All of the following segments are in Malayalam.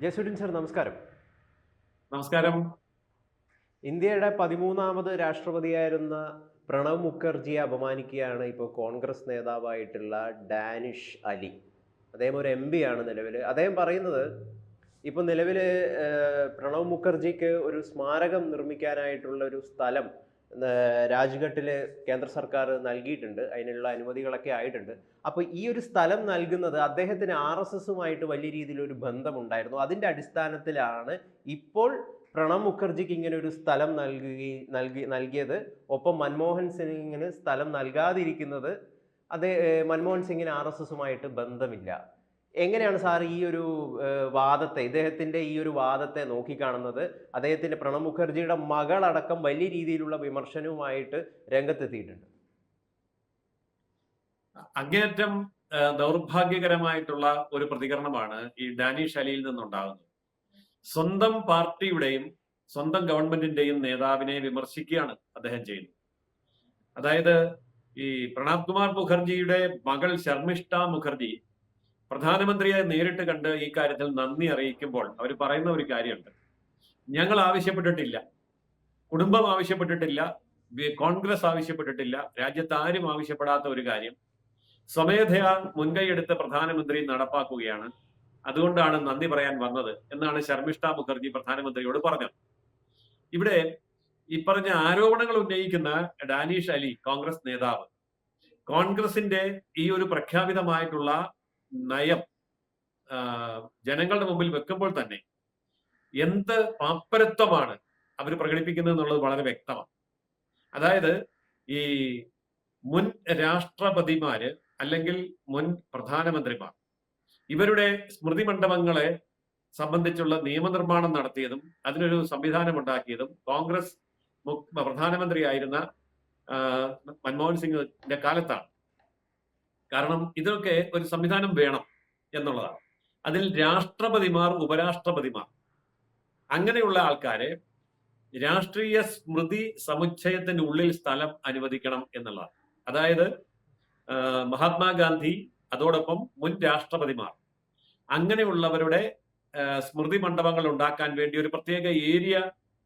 ജയസുഡിൻ സർ നമസ്കാരം. നമസ്കാരം. ഇന്ത്യയുടെ പതിമൂന്നാമത് രാഷ്ട്രപതിയായിരുന്ന പ്രണവ് മുഖർജിയെ അപമാനിക്കുകയാണ് ഇപ്പോൾ കോൺഗ്രസ് നേതാവായിട്ടുള്ള ഡാനിഷ് അലി. അദ്ദേഹം ഒരു എം പി ആണ് നിലവിൽ അദ്ദേഹം പറയുന്നത് ഇപ്പോൾ നിലവിൽ പ്രണവ് മുഖർജിക്ക് ഒരു സ്മാരകം നിർമ്മിക്കാനായിട്ടുള്ള ഒരു സ്ഥലം രാജ്ഘട്ടിൽ കേന്ദ്ര സർക്കാർ നൽകിയിട്ടുണ്ട്. അതിനുള്ള അനുമതികളൊക്കെ ആയിട്ടുണ്ട്. അപ്പോൾ ഈ ഒരു സ്ഥലം നൽകുന്നത് അദ്ദേഹത്തിന് ആർ എസ് എസുമായിട്ട് വലിയ രീതിയിലൊരു ബന്ധമുണ്ടായിരുന്നു. അതിന്റെ അടിസ്ഥാനത്തിലാണ് ഇപ്പോൾ പ്രണബ് മുഖർജിക്ക് ഇങ്ങനെ ഒരു സ്ഥലം നൽകി നൽകി നൽകിയത്. ഒപ്പം മൻമോഹൻ സിംഗിന് സ്ഥലം നൽകാതിരിക്കുന്നത് അതേ മൻമോഹൻ സിംഗിന് ആർ എസ് എസുമായിട്ട് ബന്ധമില്ല. എങ്ങനെയാണ് സാർ ഈ ഒരു വാദത്തെ ഇദ്ദേഹത്തിന്റെ ഈ ഒരു വാദത്തെ നോക്കിക്കാണുന്നത്? അദ്ദേഹത്തിന്റെ പ്രണബ് മുഖർജിയുടെ മകളടക്കം വലിയ രീതിയിലുള്ള വിമർശനവുമായിട്ട് രംഗത്തെത്തിയിട്ടുണ്ട്. അങ്ങേറ്റം ദൗർഭാഗ്യകരമായിട്ടുള്ള ഒരു പ്രതികരണമാണ് ഈ ഡാനിഷ് അലിയിൽ നിന്നുണ്ടാകുന്നത്. സ്വന്തം പാർട്ടിയുടെയും സ്വന്തം ഗവൺമെന്റിന്റെയും നേതാവിനെ വിമർശിക്കുകയാണ് അദ്ദേഹം ചെയ്യുന്നത്. അതായത് ഈ പ്രണബ് കുമാർ മുഖർജിയുടെ മകൾ ശർമിഷ്ഠ മുഖർജി പ്രധാനമന്ത്രിയെ നേരിട്ട് കണ്ട് ഈ കാര്യത്തിൽ നന്ദി അറിയിക്കുമ്പോൾ അവർ പറയുന്ന ഒരു കാര്യമുണ്ട്. ഞങ്ങൾ ആവശ്യപ്പെട്ടിട്ടില്ല. കുടുംബം ആവശ്യപ്പെട്ടിട്ടില്ല. കോൺഗ്രസ് ആവശ്യപ്പെട്ടിട്ടില്ല. രാജ്യത്ത് ആരും ആവശ്യപ്പെടാത്ത ഒരു കാര്യം. സ്വമേധയാ മുൻകൈയെടുത്ത് പ്രധാനമന്ത്രി നടപ്പാക്കുകയാണ്. അതുകൊണ്ടാണ് നന്ദി പറയാൻ വന്നത് എന്നാണ് ശർമിഷ്ഠ മുഖർജി പ്രധാനമന്ത്രിയോട് പറഞ്ഞത്. ഇവിടെ ഈ പറഞ്ഞ ആരോപണങ്ങൾ ഉന്നയിക്കുന്ന ഡാനിഷ് അലി കോൺഗ്രസ് നേതാവ്. കോൺഗ്രസിന്റെ ഈ ഒരു പ്രഖ്യാപിതമായിട്ടുള്ള നയം ജനങ്ങളുടെ മുമ്പിൽ വെക്കുമ്പോൾ തന്നെ എന്ത് പാപ്പരത്വമാണ് അവർ പ്രകടിപ്പിക്കുന്നത് എന്നുള്ളത് വളരെ വ്യക്തമാണ്. അതായത് ഈ മുൻ രാഷ്ട്രപതിമാര് അല്ലെങ്കിൽ മുൻ പ്രധാനമന്ത്രിമാർ ഇവരുടെ സ്മൃതി മണ്ഡപങ്ങളെ സംബന്ധിച്ചുള്ള നിയമനിർമ്മാണം നടത്തിയതും അതിനൊരു സംവിധാനം ഉണ്ടാക്കിയതും കോൺഗ്രസ് പ്രധാനമന്ത്രിയായിരുന്ന മൻമോഹൻ സിംഗിന്റെ കാലത്താണ്. കാരണം ഇതൊക്കെ ഒരു സംവിധാനം വേണം എന്നുള്ളതാണ്. അതിൽ രാഷ്ട്രപതിമാർ ഉപരാഷ്ട്രപതിമാർ അങ്ങനെയുള്ള ആൾക്കാരെ രാഷ്ട്രീയ സ്മൃതി സമുച്ചയത്തിന്റെ ഉള്ളിൽ സ്ഥലം അനുവദിക്കണം എന്നുള്ളതാണ്. അതായത് മഹാത്മാഗാന്ധി അതോടൊപ്പം മുൻ രാഷ്ട്രപതിമാർ അങ്ങനെയുള്ളവരുടെ സ്മൃതി മണ്ഡപങ്ങൾ ഉണ്ടാക്കാൻ വേണ്ടി ഒരു പ്രത്യേക ഏരിയ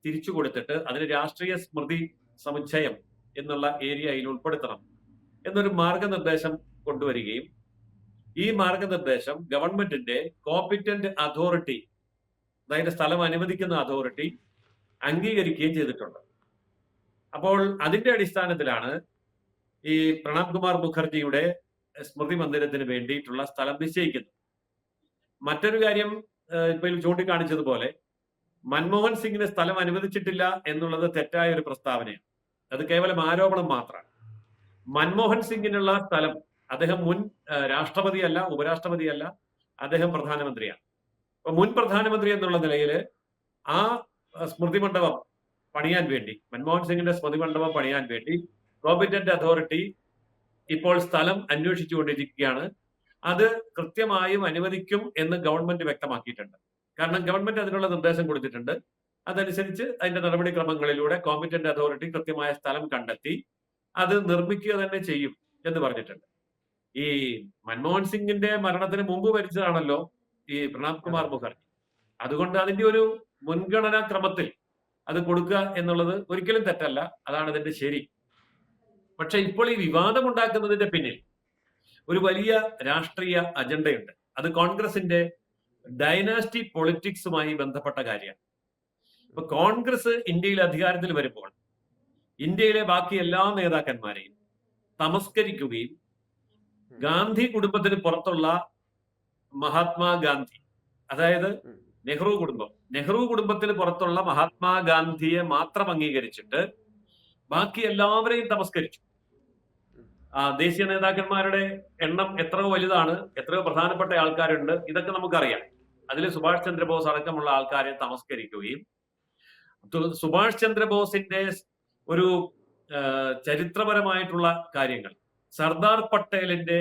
തിരിച്ചു കൊടുത്തിട്ട് അതിന് രാഷ്ട്രീയ സ്മൃതി സമുച്ചയം എന്നുള്ള ഏരിയയിൽ ഉൾപ്പെടുത്തണം. എന്നൊരു മാർഗനിർദ്ദേശം കൊണ്ടുവരികയും ഈ മാർഗനിർദ്ദേശം ഗവൺമെന്റിന്റെ കോമ്പിറ്റന്റ് അതോറിറ്റി അതായത് സ്ഥലം അനുവദിക്കുന്ന അതോറിറ്റി അംഗീകരിക്കുകയും ചെയ്തിട്ടുണ്ട്. അപ്പോൾ അതിന്റെ അടിസ്ഥാനത്തിലാണ് ഈ പ്രണബ് കുമാർ മുഖർജിയുടെ സ്മൃതി മന്ദിരത്തിന് വേണ്ടിയിട്ടുള്ള സ്ഥലം നിശ്ചയിക്കുന്നത്. മറ്റൊരു കാര്യം ഇപ്പോൾ ചൂണ്ടിക്കാണിച്ചതുപോലെ മൻമോഹൻ സിംഗിന് സ്ഥലം അനുവദിച്ചിട്ടില്ല എന്നുള്ളത് തെറ്റായ ഒരു പ്രസ്താവനയാണ്. അത് കേവലം ആരോപണം മാത്രമാണ്. മൻമോഹൻ സിംഗിനുള്ള സ്ഥലം അദ്ദേഹം മുൻ രാഷ്ട്രപതിയല്ല ഉപരാഷ്ട്രപതിയല്ല അദ്ദേഹം പ്രധാനമന്ത്രിയാണ്. അപ്പൊ മുൻ പ്രധാനമന്ത്രി എന്നുള്ള നിലയിൽ ആ സ്മൃതി മണ്ഡപം പണിയാൻ വേണ്ടി മൻമോഹൻ സിംഗിന്റെ സ്മൃതി മണ്ഡപം പണിയാൻ വേണ്ടി കോമ്പിറ്റന്റ് അതോറിറ്റി ഇപ്പോൾ സ്ഥലം അന്വേഷിച്ചുകൊണ്ടിരിക്കുകയാണ്. അത് കൃത്യമായും അനുവദിക്കും എന്ന് ഗവൺമെന്റ് വ്യക്തമാക്കിയിട്ടുണ്ട്. കാരണം ഗവൺമെന്റ് അതിനുള്ള നിർദ്ദേശം കൊടുത്തിട്ടുണ്ട്. അതനുസരിച്ച് അതിന്റെ നടപടിക്രമങ്ങളിലൂടെ കോമ്പിറ്റന്റ് അതോറിറ്റി കൃത്യമായ സ്ഥലം കണ്ടെത്തി അത് നിർമ്മിക്കുക തന്നെ ചെയ്യും എന്ന് പറഞ്ഞിട്ടുണ്ട്. ഈ മൻമോഹൻ സിംഗിന്റെ മരണത്തിന് മുമ്പ് മരിച്ചതാണല്ലോ ഈ പ്രണബ് കുമാർ മുഖർജി. അതുകൊണ്ട് അതിന്റെ ഒരു മുൻഗണനാ ക്രമത്തിൽ അത് കൊടുക്കുക എന്നുള്ളത് ഒരിക്കലും തെറ്റല്ല. അതാണ് അതിന്റെ ശരി. പക്ഷെ ഇപ്പോൾ ഈ വിവാദം ഉണ്ടാക്കുന്നതിന്റെ പിന്നിൽ ഒരു വലിയ രാഷ്ട്രീയ അജണ്ടയുണ്ട്. അത് കോൺഗ്രസിന്റെ ഡൈനാസ്റ്റി പൊളിറ്റിക്സുമായി ബന്ധപ്പെട്ട കാര്യമാണ്. ഇപ്പൊ കോൺഗ്രസ് ഇന്ത്യയിൽ അധികാരത്തിൽ വരുമ്പോൾ ഇന്ത്യയിലെ ബാക്കി എല്ലാ നേതാക്കന്മാരെയും തമസ്കരിക്കുകയും ഗാന്ധി കുടുംബത്തിന് പുറത്തുള്ള മഹാത്മാഗാന്ധി അതായത് നെഹ്റു കുടുംബം. നെഹ്റു കുടുംബത്തിന് പുറത്തുള്ള മഹാത്മാഗാന്ധിയെ മാത്രം അംഗീകരിച്ചിട്ട് ബാക്കി എല്ലാവരെയും തമസ്കരിച്ചു. ആ ദേശീയ നേതാക്കന്മാരുടെ എണ്ണം എത്രയോ വലുതാണ് എത്രയോ പ്രധാനപ്പെട്ട ആൾക്കാരുണ്ട് ഇതൊക്കെ നമുക്കറിയാം. അതിൽ സുഭാഷ് ചന്ദ്രബോസ് അടക്കമുള്ള ആൾക്കാരെ തമസ്കരിക്കുകയും സുഭാഷ് ചന്ദ്രബോസിന്റെ ഒരു ചരിത്രപരമായിട്ടുള്ള കാര്യങ്ങൾ സർദാർ പട്ടേലിന്റെ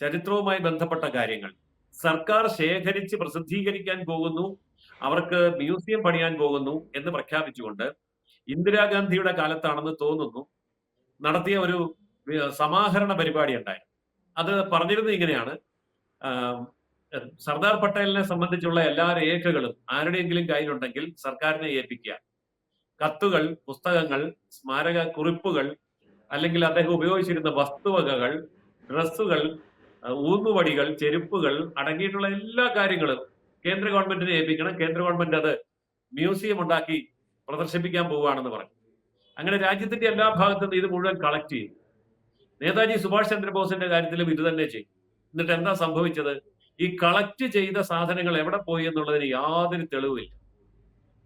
ചരിത്രവുമായി ബന്ധപ്പെട്ട കാര്യങ്ങൾ. സർക്കാർ ശേഖരിച്ച് പ്രസിദ്ധീകരിക്കാൻ പോകുന്നു അവർക്ക് മ്യൂസിയം പണിയാൻ പോകുന്നു എന്ന് പ്രഖ്യാപിച്ചുകൊണ്ട് ഇന്ദിരാഗാന്ധിയുടെ കാലത്താണെന്ന് തോന്നുന്നു നടത്തിയ ഒരു സമാഹരണ പരിപാടി ഉണ്ടായി അത് പറഞ്ഞിരുന്നത് ഇങ്ങനെയാണ്. സർദാർ പട്ടേലിനെ സംബന്ധിച്ചുള്ള എല്ലാ രേഖകളും ആരുടെയെങ്കിലും കയ്യിലുണ്ടെങ്കിൽ സർക്കാരിനെ ഏൽപ്പിക്കുക. കത്തുകൾ പുസ്തകങ്ങൾ സ്മാരക കുറിപ്പുകൾ അല്ലെങ്കിൽ അദ്ദേഹം ഉപയോഗിച്ചിരുന്ന വസ്തുവകകൾ ഡ്രസ്സുകൾ ഊന്നുവടികൾ ചെരുപ്പുകൾ അടങ്ങിയിട്ടുള്ള എല്ലാ കാര്യങ്ങളും കേന്ദ്ര ഗവൺമെന്റിനെ ഏൽപ്പിക്കണം. കേന്ദ്ര ഗവൺമെന്റ് അത് മ്യൂസിയം ഉണ്ടാക്കി പ്രദർശിപ്പിക്കാൻ പോവുകയാണെന്ന് പറഞ്ഞു. അങ്ങനെ രാജ്യത്തിന്റെ എല്ലാ ഭാഗത്തു ഇത് മുഴുവൻ കളക്ട് ചെയ്യും നേതാജി സുഭാഷ് ചന്ദ്രബോസിന്റെ കാര്യത്തിലും ഇത് തന്നെ ചെയ്യും എന്നിട്ട് എന്താ സംഭവിച്ചത്? ഈ കളക്ട് ചെയ്ത സാധനങ്ങൾ എവിടെ പോയി എന്നുള്ളതിന് യാതൊരു തെളിവില്ല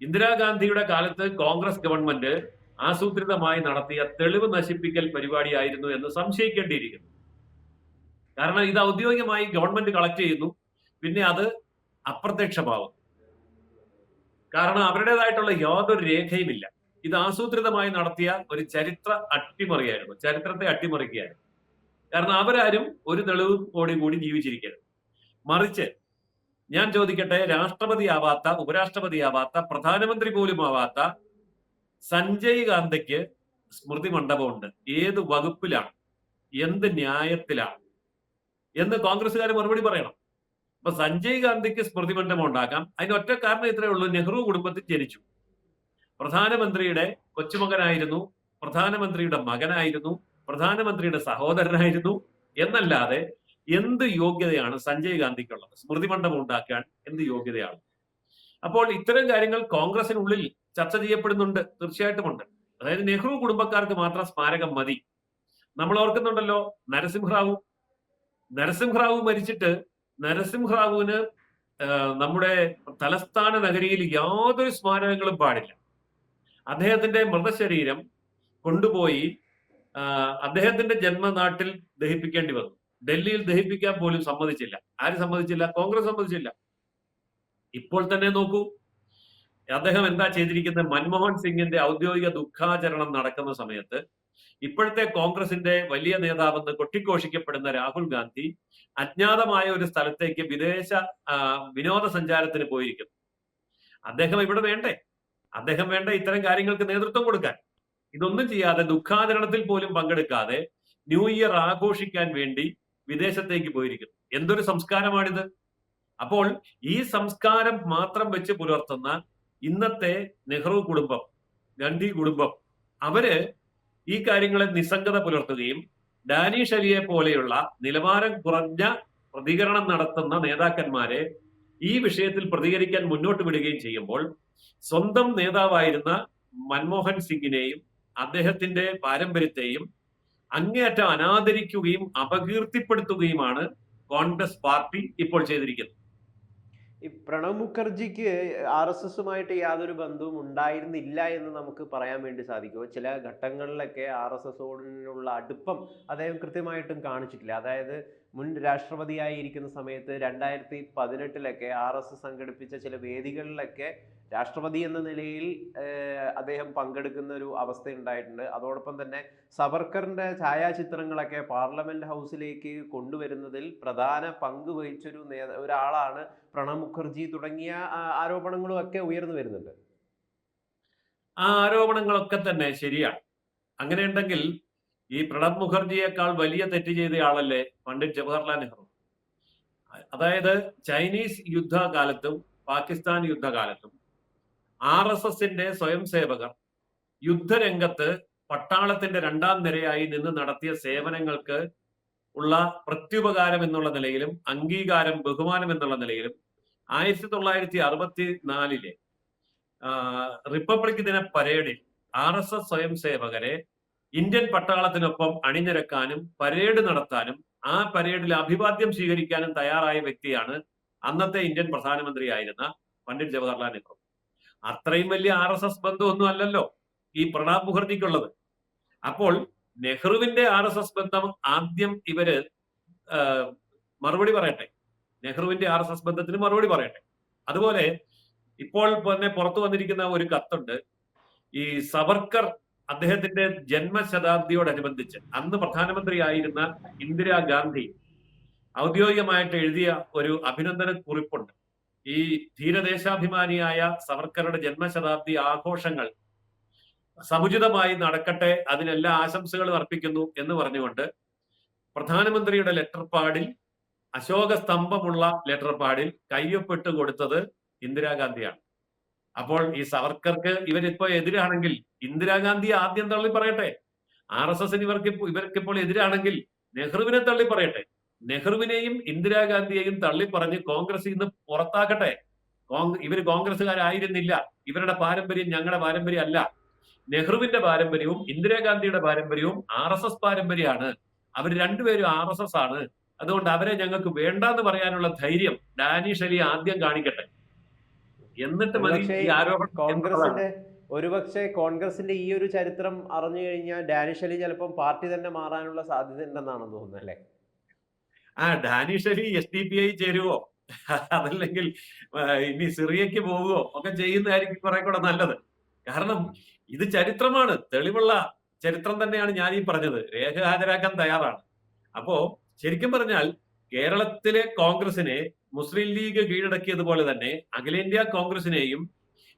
ഇന്ദിരാഗാന്ധിയുടെ കാലത്ത് കോൺഗ്രസ് ഗവൺമെന്റ് ആസൂത്രിതമായി നടത്തിയ തെളിവ് നശിപ്പിക്കൽ പരിപാടിയായിരുന്നു എന്ന് സംശയിക്കേണ്ടിയിരിക്കുന്നു. കാരണം ഇത് ഔദ്യോഗികമായി ഗവൺമെന്റ് കളക്ട് ചെയ്യുന്നു പിന്നെ അത് അപ്രത്യക്ഷമാവുന്നു. കാരണം അവരുടേതായിട്ടുള്ള യാതൊരു രേഖയുമില്ല. ഇത് ആസൂത്രിതമായി നടത്തിയ ഒരു ചരിത്ര അട്ടിമറിയായിരുന്നു ചരിത്രത്തെ അട്ടിമറിക്കുകയായിരുന്നു കാരണം അവരാരും ഒരു തെളിവ് കൂടി കൂടി ജീവിച്ചിരിക്കരുത്. മറിച്ച് ഞാൻ ചോദിക്കട്ടെ രാഷ്ട്രപതി ആവാത്ത ഉപരാഷ്ട്രപതി ആവാത്ത പ്രധാനമന്ത്രി പോലും ആവാത്ത സഞ്ജയ് ഗാന്ധിക്ക് സ്മൃതി മണ്ഡപമുണ്ട്. ഏത് വകുപ്പിലാണ്? എന്ത് ന്യായത്തിലാണ്? എന്ന് കോൺഗ്രസ്സുകാർ മറുപടി പറയണം. അപ്പൊ സഞ്ജയ് ഗാന്ധിക്ക് സ്മൃതി മണ്ഡപം ഉണ്ടാക്കാം അതിന് ഒറ്റ കാരണം ഇത്രയേ ഉള്ളൂ. നെഹ്റു കുടുംബത്തിൽ ജനിച്ചു. പ്രധാനമന്ത്രിയുടെ കൊച്ചുമകനായിരുന്നു. പ്രധാനമന്ത്രിയുടെ മകനായിരുന്നു. പ്രധാനമന്ത്രിയുടെ സഹോദരനായിരുന്നു. എന്നല്ലാതെ എന്ത് യോഗ്യതയാണ് സഞ്ജയ് ഗാന്ധിക്കുള്ളത്? സ്മൃതി മണ്ഡപം ഉണ്ടാക്കാൻ എന്ത് യോഗ്യതയാണ്? അപ്പോൾ ഇത്തരം കാര്യങ്ങൾ കോൺഗ്രസിനുള്ളിൽ ചർച്ച ചെയ്യപ്പെടുന്നുണ്ട് തീർച്ചയായിട്ടും ഉണ്ട്. അതായത് നെഹ്റു കുടുംബക്കാർക്ക് മാത്രം സ്മാരകം മതി. നമ്മൾ ഓർക്കുന്നുണ്ടല്ലോ നരസിംഹറാവു. നരസിംഹറാവു മരിച്ചിട്ട് നരസിംഹറാവുവിന് നമ്മുടെ തലസ്ഥാന നഗരിയിൽ യാതൊരു സ്മാരകങ്ങളും പാടില്ല. അദ്ദേഹത്തിന്റെ മൃതശരീരം കൊണ്ടുപോയി അദ്ദേഹത്തിന്റെ ജന്മനാട്ടിൽ ദഹിപ്പിക്കേണ്ടി വന്നു. ഡൽഹിയിൽ ദഹിപ്പിക്കാൻ പോലും സമ്മതിച്ചില്ല. ആര് സമ്മതിച്ചില്ല? കോൺഗ്രസ് സമ്മതിച്ചില്ല. ഇപ്പോൾ തന്നെ നോക്കൂ. അദ്ദേഹം എന്താ ചെയ്തിരിക്കുന്നത് മൻമോഹൻ സിംഗിന്റെ ഔദ്യോഗിക ദുഃഖാചരണം നടക്കുന്ന സമയത്ത് ഇപ്പോഴത്തെ കോൺഗ്രസിന്റെ വലിയ നേതാവെന്ന് കൊട്ടിഘോഷിക്കപ്പെടുന്ന രാഹുൽ ഗാന്ധി അജ്ഞാതമായ ഒരു സ്ഥലത്തേക്ക് വിദേശ വിനോദസഞ്ചാരത്തിന് പോയിരിക്കുന്നു അദ്ദേഹം ഇവിടെ വേണ്ടേ? അദ്ദേഹം വേണ്ട ഇത്തരം കാര്യങ്ങൾക്ക് നേതൃത്വം കൊടുക്കാൻ. ഇതൊന്നും ചെയ്യാതെ ദുഃഖാചരണത്തിൽ പോലും പങ്കെടുക്കാതെ ന്യൂ ഇയർ ആഘോഷിക്കാൻ വേണ്ടി വിദേശത്തേക്ക് പോയിരിക്കുന്നു. എന്തൊരു സംസ്കാരമാണിത്? അപ്പോൾ ഈ സംസ്കാരം മാത്രം വെച്ച് പുലർത്തുന്ന ഇന്നത്തെ നെഹ്റു കുടുംബം ഗാന്ധി കുടുംബം അവർ ഈ കാര്യങ്ങളെ നിസ്സംഗത പുലർത്തുകയും ഡാനിഷ് അലിയെ പോലെയുള്ള നിലവാരം കുറഞ്ഞ പ്രതികരണം നടത്തുന്ന നേതാക്കന്മാരെ ഈ വിഷയത്തിൽ പ്രതികരിക്കാൻ മുന്നോട്ട് വിടുകയും ചെയ്യുമ്പോൾ സ്വന്തം നേതാവായിരുന്ന മൻമോഹൻ സിംഗിനെയും അദ്ദേഹത്തിന്റെ പാരമ്പര്യത്തെയും അങ്ങേയറ്റം അനാദരിക്കുകയും അപകീർത്തിപ്പെടുത്തുകയുമാണ് കോൺഗ്രസ് പാർട്ടി ഇപ്പോൾ ചെയ്തിരിക്കുന്നത്. ഈ പ്രണബ് മുഖർജിക്ക് ആർ എസ് എസുമായിട്ട് യാതൊരു ബന്ധവും ഉണ്ടായിരുന്നില്ല എന്ന് നമുക്ക് പറയാൻ വേണ്ടി സാധിക്കുമോ ചില ഘട്ടങ്ങളിലൊക്കെ ആർ എസ് എസോടുള്ള അടുപ്പം അദ്ദേഹം കൃത്യമായിട്ടും കാണിച്ചിട്ടില്ല. അതായത് മുൻ രാഷ്ട്രപതിയായി ഇരിക്കുന്ന സമയത്ത് രണ്ടായിരത്തി പതിനെട്ടിലൊക്കെ ആർ എസ് എസ് സംഘടിപ്പിച്ച ചില വേദികളിലൊക്കെ രാഷ്ട്രപതി എന്ന നിലയിൽ അദ്ദേഹം പങ്കെടുക്കുന്ന ഒരു അവസ്ഥ ഉണ്ടായിട്ടുണ്ട് അതോടൊപ്പം തന്നെ സവർക്കറിന്റെ ഛായാചിത്രങ്ങളൊക്കെ പാർലമെന്റ് ഹൗസിലേക്ക് കൊണ്ടുവരുന്നതിൽ പ്രധാന പങ്ക് വഹിച്ചൊരു നേ ഒരാളാണ് പ്രണബ് മുഖർജി തുടങ്ങിയ ആരോപണങ്ങളും ഒക്കെ ഉയർന്നു വരുന്നുണ്ട്. ആ ആരോപണങ്ങളൊക്കെ തന്നെ ശരിയാണ്. അങ്ങനെയുണ്ടെങ്കിൽ ഈ പ്രണബ് മുഖർജിയേക്കാൾ വലിയ തെറ്റ് ചെയ്തയാളല്ലേ പണ്ഡിറ്റ് ജവഹർലാൽ നെഹ്റു? അതായത് ചൈനീസ് യുദ്ധകാലത്തും പാകിസ്ഥാൻ യുദ്ധകാലത്തും ആർ എസ് എസിന്റെ സ്വയം സേവകർ യുദ്ധരംഗത്ത് പട്ടാളത്തിന്റെ രണ്ടാം നിരയായി നിന്ന് നടത്തിയ സേവനങ്ങൾക്ക് ഉള്ള പ്രത്യുപകാരം എന്നുള്ള നിലയിലും അംഗീകാരം ബഹുമാനം എന്നുള്ള നിലയിലും ആയിരത്തി തൊള്ളായിരത്തി അറുപത്തി നാലിലെ റിപ്പബ്ലിക് ദിന പരേഡിൽ ആർ എസ് എസ് സ്വയം സേവകരെ ഇന്ത്യൻ പട്ടാളത്തിനൊപ്പം അണിനിരക്കാനും പരേഡ് നടത്താനും ആ പരേഡിൽ അഭിവാദ്യം സ്വീകരിക്കാനും തയ്യാറായ വ്യക്തിയാണ് അന്നത്തെ ഇന്ത്യൻ പ്രധാനമന്ത്രിയായിരുന്ന പണ്ഡിറ്റ് ജവഹർലാൽ നെഹ്റു. അത്രയും വലിയ ആർ എസ് എസ് ബന്ധമൊന്നും അല്ലല്ലോ ഈ പ്രണാബ് മുഖർജിക്കുള്ളത്. അപ്പോൾ നെഹ്റുവിന്റെ ആർ എസ് എസ് ബന്ധം ആദ്യം ഇവർ മറുപടി പറയട്ടെ. നെഹ്റുവിന്റെ ആർ എസ് എസ് ബന്ധത്തിന് മറുപടി പറയട്ടെ. അതുപോലെ ഇപ്പോൾ തന്നെ പുറത്തു വന്നിരിക്കുന്ന ഒരു കത്തുണ്ട്. ഈ സവർക്കർ അദ്ദേഹത്തിന്റെ ജന്മശതാബ്ദിയോടനുബന്ധിച്ച് അന്ന് പ്രധാനമന്ത്രിയായിരുന്ന ഇന്ദിരാഗാന്ധി ഔദ്യോഗികമായിട്ട് എഴുതിയ ഒരു അഭിനന്ദന കുറിപ്പുണ്ട് ഈ ധീരദേശാഭിമാനിയായ സവർക്കറുടെ ജന്മശതാബ്ദി ആഘോഷങ്ങൾ സമുചിതമായി നടക്കട്ടെ അതിനെല്ലാ ആശംസകളും അർപ്പിക്കുന്നു എന്ന് പറഞ്ഞുകൊണ്ട് പ്രധാനമന്ത്രിയുടെ ലെറ്റർ പാഡിൽ അശോക സ്തംഭമുള്ള ലെറ്റർ പാഡിൽ കയ്യൊപ്പിട്ട് കൊടുത്തത് ഇന്ദിരാഗാന്ധിയാണ്. അപ്പോൾ ഈ സവർക്കർക്ക് ഇവരിപ്പോ എതിരാണെങ്കിൽ ഇന്ദിരാഗാന്ധി ആദ്യം തള്ളി പറയട്ടെ. ആർ എസ് എസിന് ഇവർക്ക് ഇവർക്കിപ്പോൾ എതിരാണെങ്കിൽ നെഹ്റുവിനെ തള്ളി പറയട്ടെ. നെഹ്റുവിനെയും ഇന്ദിരാഗാന്ധിയെയും തള്ളി പറഞ്ഞ് കോൺഗ്രസ് ഇന്ന് പുറത്താക്കട്ടെ. ഇവർ കോൺഗ്രസ്സുകാരായിരുന്നില്ല. ഇവരുടെ പാരമ്പര്യം ഞങ്ങളുടെ പാരമ്പര്യം അല്ല. നെഹ്റുവിന്റെ പാരമ്പര്യവും ഇന്ദിരാഗാന്ധിയുടെ പാരമ്പര്യവും ആർ എസ് എസ് പാരമ്പര്യമാണ്. അവർ രണ്ടുപേരും ആർ എസ് എസ് ആണ്. അതുകൊണ്ട് അവരെ ഞങ്ങൾക്ക് വേണ്ടാന്ന് പറയാനുള്ള ധൈര്യം ഡാനിഷ് അലി ആദ്യം കാണിക്കട്ടെ. എന്നിട്ട് കോൺഗ്രസിന്റെ ഒരുപക്ഷെ കോൺഗ്രസിന്റെ ഈ ഒരു ചരിത്രം അറിഞ്ഞു കഴിഞ്ഞാൽ ഡാനിഷ് അലി ചിലപ്പം പാർട്ടി തന്നെ മാറാനുള്ള സാധ്യത ഉണ്ടെന്നാണ് തോന്നുന്നത് അല്ലെ? ആ Danish Ali S D P I ചേരുവോ? അതല്ലെങ്കിൽ ഇനി സിറിയക്ക് പോവുകയോ ഒക്കെ ചെയ്യുന്നതായിരിക്കും കുറെ കൂടെ നല്ലത്. കാരണം ഇത് ചരിത്രമാണ്. തെളിവുള്ള ചരിത്രം തന്നെയാണ് ഞാൻ ഈ പറഞ്ഞത്. രേഖ ഹാജരാക്കാൻ തയ്യാറാണ്. അപ്പോ ശരിക്കും പറഞ്ഞാൽ കേരളത്തിലെ കോൺഗ്രസിനെ മുസ്ലിം ലീഗ് കീഴടക്കിയതുപോലെ തന്നെ അഖിലേന്ത്യാ കോൺഗ്രസിനെയും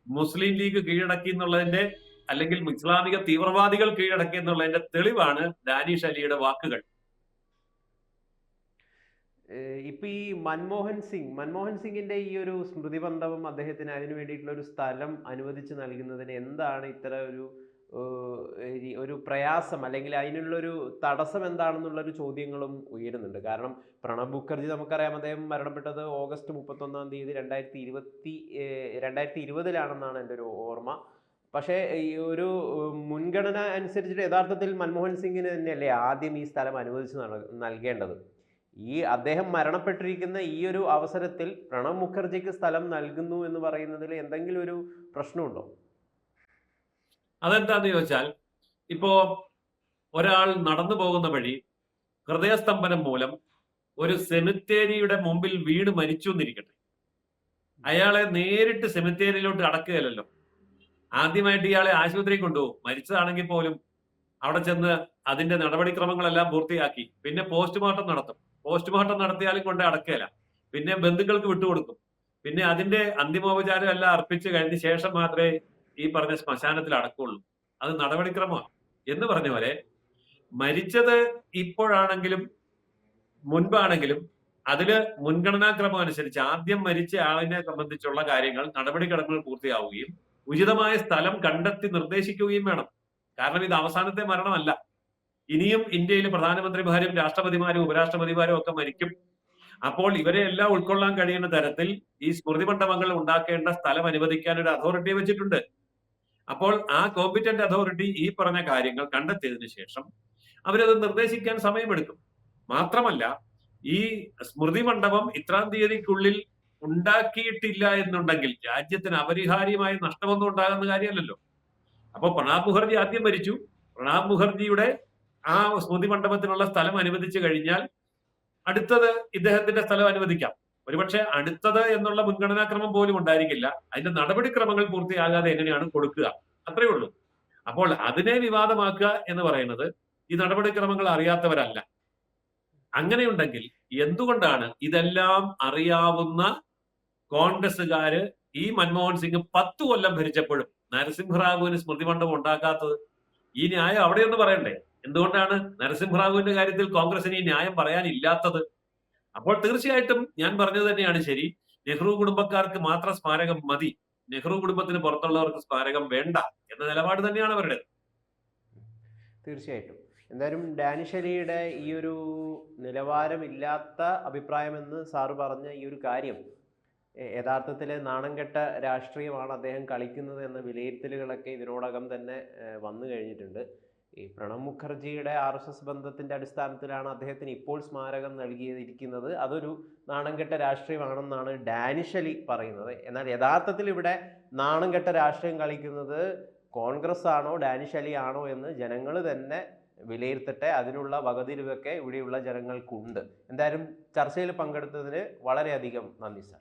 മുസ്ലിം ലീഗ് കീഴടക്കി എന്നുള്ളതിന്റെ അല്ലെങ്കിൽ ഇസ്ലാമിക തീവ്രവാദികൾ കീഴടക്കി എന്നുള്ളതിന്റെ തെളിവാണ് ഡാനിഷ് അലിയുടെ വാക്കുകൾ. ഇപ്പൊ ഈ മൻമോഹൻ സിംഗ് മൻമോഹൻ സിംഗിന്റെ ഈ ഒരു സ്മൃതി മണ്ഡപം അദ്ദേഹത്തിന് അതിനു വേണ്ടിയിട്ടുള്ള ഒരു സ്ഥലം അനുവദിച്ചു നൽകുന്നതിന് എന്താണ് ഇത്ര ഒരു ഒരു പ്രയാസം അല്ലെങ്കിൽ അതിനുള്ളൊരു തടസ്സം എന്താണെന്നുള്ളൊരു ചോദ്യങ്ങളും ഉയരുന്നുണ്ട്. കാരണം പ്രണബ് മുഖർജി നമുക്കറിയാം അദ്ദേഹം മരണപ്പെട്ടത് ഓഗസ്റ്റ് മുപ്പത്തൊന്നാം തീയതി രണ്ടായിരത്തി ഇരുപത്തി രണ്ടായിരത്തി ഇരുപതിലാണെന്നാണ് എന്റെ ഒരു ഓർമ്മ. പക്ഷേ ഈ ഒരു മുൻഗണന അനുസരിച്ചിട്ട് യഥാർത്ഥത്തിൽ മൻമോഹൻ സിംഗിന് തന്നെയല്ലേ ആദ്യം ഈ സ്ഥലം അനുവദിച്ച് നൽ- നൽകേണ്ടത്? ഈ അദ്ദേഹം മരണപ്പെട്ടിരിക്കുന്ന ഈ ഒരു അവസരത്തിൽ പ്രണബ് മുഖർജിക്ക് സ്ഥലം നൽകുന്നു എന്ന് പറയുന്നതിൽ എന്തെങ്കിലും ഒരു പ്രശ്നമുണ്ടോ? അതെന്താന്ന് ചോദിച്ചാൽ ഇപ്പോ ഒരാൾ നടന്നു പോകുന്ന വഴി ഹൃദയസ്തംഭനം മൂലം ഒരു സെമിത്തേരിയുടെ മുമ്പിൽ വീണ് മരിച്ചു എന്നിരിക്കട്ടെ. അയാളെ നേരിട്ട് സെമിത്തേരിയിലോട്ട് അടക്കുകയല്ലോ ആദ്യമായിട്ട് ഇയാളെ ആശുപത്രി കൊണ്ടുപോകും. മരിച്ചതാണെങ്കിൽ പോലും അവിടെ ചെന്ന് അതിന്റെ നടപടിക്രമങ്ങളെല്ലാം പൂർത്തിയാക്കി. പിന്നെ പോസ്റ്റ്മോർട്ടം നടത്തും. പോസ്റ്റ്മോർട്ടം നടത്തിയാലും കൊണ്ട് അടക്കുകയില്ല. പിന്നെ ബന്ധുക്കൾക്ക് വിട്ടുകൊടുക്കും. പിന്നെ അതിന്റെ അന്തിമോപചാരം എല്ലാം അർപ്പിച്ച് കഴിഞ്ഞ ശേഷം മാത്രമേ ഈ പറഞ്ഞ ശ്മശാനത്തിൽ അടക്കമുള്ളൂ. അത് നടപടിക്രമമാണ്. എന്ന് പറഞ്ഞ പോലെ മരിച്ചത് ഇപ്പോഴാണെങ്കിലും മുൻപാണെങ്കിലും അതിൽ മുൻഗണനാക്രമം അനുസരിച്ച് ആദ്യം മരിച്ച ആളിനെ സംബന്ധിച്ചുള്ള കാര്യങ്ങൾ നടപടിക്രമങ്ങൾ പൂർത്തിയാവുകയും ഉചിതമായ സ്ഥലം കണ്ടെത്തി നിർദ്ദേശിക്കുകയും വേണം. കാരണം ഇത് അവസാനത്തെ മരണമല്ല. ഇനിയും ഇന്ത്യയിൽ പ്രധാനമന്ത്രിമാരും രാഷ്ട്രപതിമാരും ഉപരാഷ്ട്രപതിമാരും ഒക്കെ മരിക്കും. അപ്പോൾ ഇവരെ എല്ലാം ഉൾക്കൊള്ളാൻ കഴിയുന്ന തരത്തിൽ ഈ സ്മൃതി മണ്ഡപങ്ങൾ ഉണ്ടാക്കേണ്ട സ്ഥലം അനുവദിക്കാൻ ഒരു അതോറിറ്റി വെച്ചിട്ടുണ്ട്. അപ്പോൾ ആ കോമ്പിറ്റന്റ് അതോറിറ്റി ഈ പറഞ്ഞ കാര്യങ്ങൾ കണ്ടെത്തിയതിനു ശേഷം അവരത് നിർദ്ദേശിക്കാൻ സമയമെടുക്കും. മാത്രമല്ല ഈ സ്മൃതി മണ്ഡപം ഇത്രാം തീയതിക്കുള്ളിൽ ഉണ്ടാക്കിയിട്ടില്ല എന്നുണ്ടെങ്കിൽ രാജ്യത്തിന് അപരിഹാര്യമായ നഷ്ടമൊന്നും ഉണ്ടാകുന്ന കാര്യമല്ലല്ലോ. അപ്പൊ പ്രണാബ് മുഖർജി ആദ്യം മരിച്ചു. പ്രണാബ് മുഖർജിയുടെ ആ സ്മൃതി മണ്ഡപത്തിനുള്ള സ്ഥലം അനുവദിച്ചു കഴിഞ്ഞാൽ അടുത്തത് ഇദ്ദേഹത്തിന്റെ സ്ഥലം അനുവദിക്കാം. ഒരുപക്ഷെ അടുത്തത് എന്നുള്ള മുൻഗണനാക്രമം പോലും ഉണ്ടായിരിക്കില്ല. അതിന്റെ നടപടിക്രമങ്ങൾ പൂർത്തിയാകാതെ എങ്ങനെയാണ് കൊടുക്കുക? അത്രയേ ഉള്ളൂ. അപ്പോൾ അതിനെ വിവാദമാക്കുക എന്ന് പറയുന്നത് ഈ നടപടിക്രമങ്ങൾ അറിയാത്തവരല്ല. അങ്ങനെയുണ്ടെങ്കിൽ എന്തുകൊണ്ടാണ് ഇതെല്ലാം അറിയാവുന്ന കോൺഗ്രസ്സുകാര് ഈ മൻമോഹൻ സിംഗ് പത്ത് കൊല്ലം ഭരിച്ചപ്പോഴും നരസിംഹറാവുവിന് സ്മൃതി മണ്ഡപം ഉണ്ടാക്കാത്തത്? ഈ ന്യായം അവിടെയൊന്ന് പറയണ്ടേ? എന്തുകൊണ്ടാണ് നരസിംഹറാവുവിന്റെ കാര്യത്തിൽ കോൺഗ്രസിന് ഈ ന്യായം പറയാനില്ലാത്തത്? അപ്പോൾ തീർച്ചയായിട്ടും ഞാൻ പറഞ്ഞത് തന്നെയാണ് ശരി. നെഹ്റു കുടുംബക്കാർക്ക് മാത്രം സ്മാരകം മതി. നെഹ്റു കുടുംബത്തിന് പുറത്തുള്ളവർക്ക് സ്മാരകം വേണ്ട എന്ന നിലപാട് തന്നെയാണ് അവരുടെ. തീർച്ചയായിട്ടും. എന്തായാലും ഡാനിഷ് അലിയുടെ ഈ ഒരു നിലവാരമില്ലാത്ത അഭിപ്രായമെന്ന് സാറ് പറഞ്ഞ ഈ ഒരു കാര്യം യഥാർത്ഥത്തിൽ നാണം കെട്ട രാഷ്ട്രീയമാണ് അദ്ദേഹം കളിക്കുന്നത് എന്ന വിലയിരുത്തലുകളൊക്കെ ഇതിനോടകം തന്നെ വന്നു കഴിഞ്ഞിട്ടുണ്ട്. ഈ പ്രണബ് മുഖർജിയുടെ ആർ എസ് എസ് ബന്ധത്തിന്റെ അടിസ്ഥാനത്തിലാണ് അദ്ദേഹത്തിന് ഇപ്പോൾ സ്മാരകം നൽകിയിരിക്കുന്നത്. അതൊരു നാണംകെട്ട രാഷ്ട്രീയമാണെന്നാണ് ഡാനിഷലി പറയുന്നത്. എന്നാൽ യഥാർത്ഥത്തിൽ ഇവിടെ നാണംകെട്ട രാഷ്ട്രീയം കളിക്കുന്നത് കോൺഗ്രസ് ആണോ ഡാനിഷലി ആണോ എന്ന് ജനങ്ങൾ തന്നെ വിലയിരുത്തട്ടെ. അതിനുള്ള വകതിരിവൊക്കെ ഇവിടെയുള്ള ജനങ്ങൾക്കുണ്ട്. എന്തായാലും ചർച്ചയിൽ പങ്കെടുത്തതിന് വളരെയധികം നന്ദി സാർ.